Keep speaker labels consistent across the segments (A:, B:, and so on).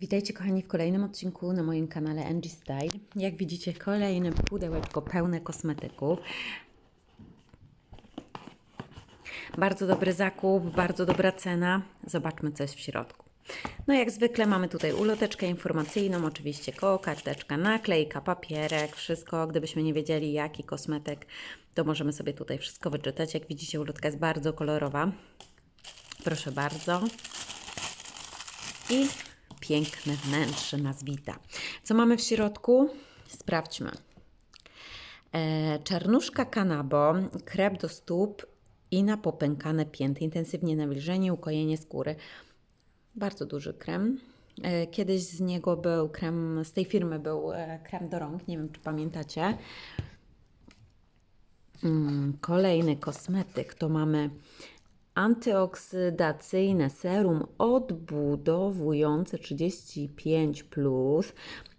A: Witajcie kochani w kolejnym odcinku na moim kanale Angie Style. Jak widzicie kolejne pudełeczko pełne kosmetyków. Bardzo dobry zakup, bardzo dobra cena. Zobaczmy co jest w środku. No jak zwykle mamy tutaj uloteczkę informacyjną, oczywiście koło, karteczka, naklejka, papierek, wszystko. Gdybyśmy nie wiedzieli jaki kosmetyk, to możemy sobie tutaj wszystko wyczytać. Jak widzicie ulotka jest bardzo kolorowa. Proszę bardzo i piękne wnętrze nas wita. Co mamy w środku? Sprawdźmy. E, czarnuszka kanabo, krep do stóp i na popękane pięty. Intensywnie nawilżenie, ukojenie skóry. Bardzo duży krem. E, Kiedyś z niego był krem, z tej firmy był e, krem do rąk, nie wiem czy pamiętacie. Mm, kolejny kosmetyk to mamy antyoksydacyjne serum odbudowujące 35. Plus.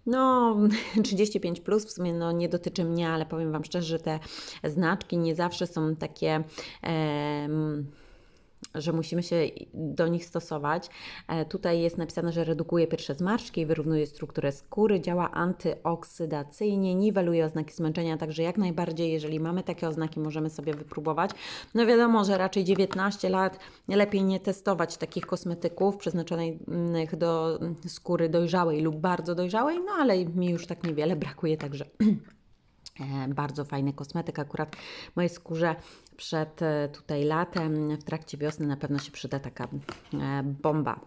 A: No, 35 plus w sumie no, nie dotyczy mnie, ale powiem Wam szczerze, że te znaczki nie zawsze są takie. em, że musimy się do nich stosować. E, Tutaj jest napisane, że redukuje pierwsze zmarszczki, wyrównuje strukturę skóry, działa antyoksydacyjnie, niweluje oznaki zmęczenia, także jak najbardziej, jeżeli mamy takie oznaki, możemy sobie wypróbować. No wiadomo, że raczej 19 lat lepiej nie testować takich kosmetyków przeznaczonych do skóry dojrzałej lub bardzo dojrzałej, no ale mi już tak niewiele brakuje, także Bardzo fajny kosmetyk, akurat mojej skórze przed e, tutaj latem, w trakcie wiosny na pewno się przyda taka e, bomba.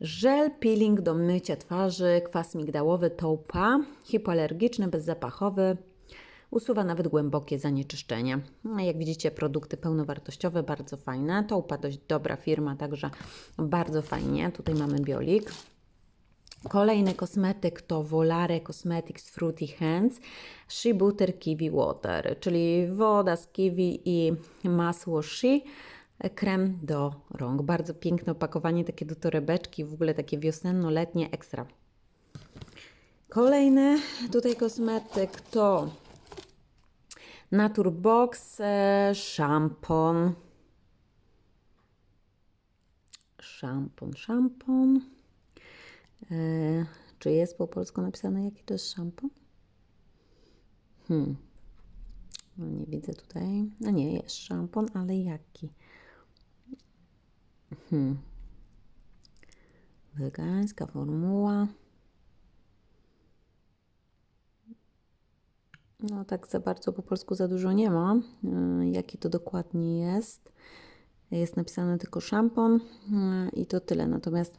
A: Żel peeling do mycia twarzy, kwas migdałowy taupa, hipoalergiczny, bezzapachowy, usuwa nawet głębokie zanieczyszczenie. No, jak widzicie, produkty pełnowartościowe, bardzo fajne. Taupa dość dobra firma, także bardzo fajnie. Tutaj mamy biolik. Kolejny kosmetyk to Volare Cosmetics Fruity Hands Shea Butter Kiwi Water, czyli woda z kiwi i masło Shea, krem do rąk. Bardzo piękne opakowanie, takie do torebeczki, w ogóle takie wiosenno-letnie, ekstra. Kolejny tutaj kosmetyk to Naturebox e, szampon. Szampon, szampon. E, czy jest po polsku napisane, jaki to jest szampon? Hmm. No nie widzę tutaj. No nie, jest szampon, ale jaki? Hmm. Wegańska formuła. No tak za bardzo po polsku za dużo nie ma. E, Jaki to dokładnie jest? Jest napisane tylko szampon e, i to tyle. Natomiast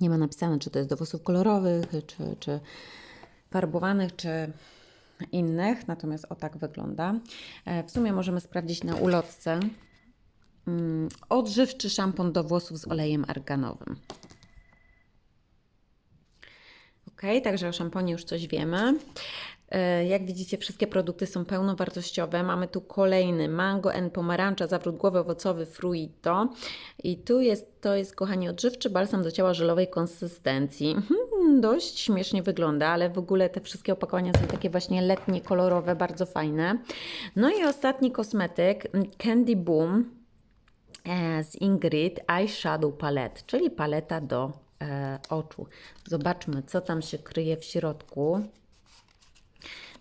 A: nie ma napisane, czy to jest do włosów kolorowych, czy, czy farbowanych, czy innych. Natomiast o tak wygląda. E, W sumie możemy sprawdzić na ulotce. Mm, Odżywczy szampon do włosów z olejem arganowym. Ok, także o szamponie już coś wiemy. E, Jak widzicie, wszystkie produkty są pełnowartościowe. Mamy tu kolejny mango and pomarańcza, zawrót głowy owocowy fruito. I tu jest, to jest, kochani, odżywczy balsam do ciała żelowej konsystencji. Hmm, dość śmiesznie wygląda, ale w ogóle te wszystkie opakowania są takie właśnie letnie, kolorowe, bardzo fajne. No i ostatni kosmetyk, mm, Candy Boom e, z Ingrid Eyeshadow Palette, czyli paleta do e, oczu. Zobaczmy, co tam się kryje w środku.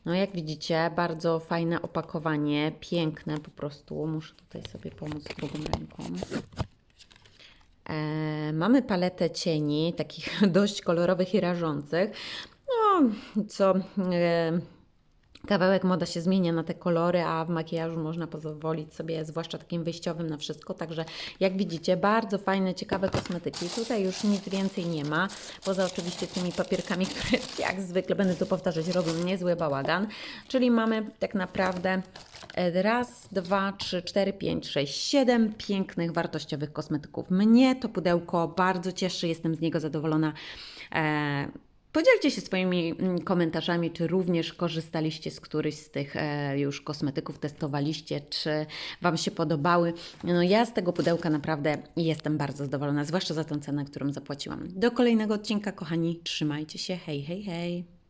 A: No jak widzicie, bardzo fajne opakowanie, piękne po prostu. Muszę tutaj sobie pomóc drugą ręką. E, mamy paletę cieni, takich dość kolorowych i rażących. No, co e, kawałek moda się zmienia na te kolory, a w makijażu można pozwolić sobie, zwłaszcza takim wyjściowym, na wszystko. Także jak widzicie, bardzo fajne, ciekawe kosmetyki. Tutaj już nic więcej nie ma, poza oczywiście tymi papierkami, które jak zwykle będę tu powtarzać, robią niezły bałagan. Czyli mamy tak naprawdę e, raz, dwa, trzy, cztery, pięć, sześć, siedem pięknych, wartościowych kosmetyków. Mnie to pudełko bardzo cieszy, jestem z niego zadowolona. E, Podzielcie się swoimi mm, komentarzami, czy również korzystaliście z którychś z tych e, już kosmetyków, testowaliście, czy Wam się podobały. No ja z tego pudełka naprawdę jestem bardzo zadowolona, zwłaszcza za tą cenę, którą zapłaciłam. Do kolejnego odcinka, kochani, trzymajcie się, hej, hej, hej.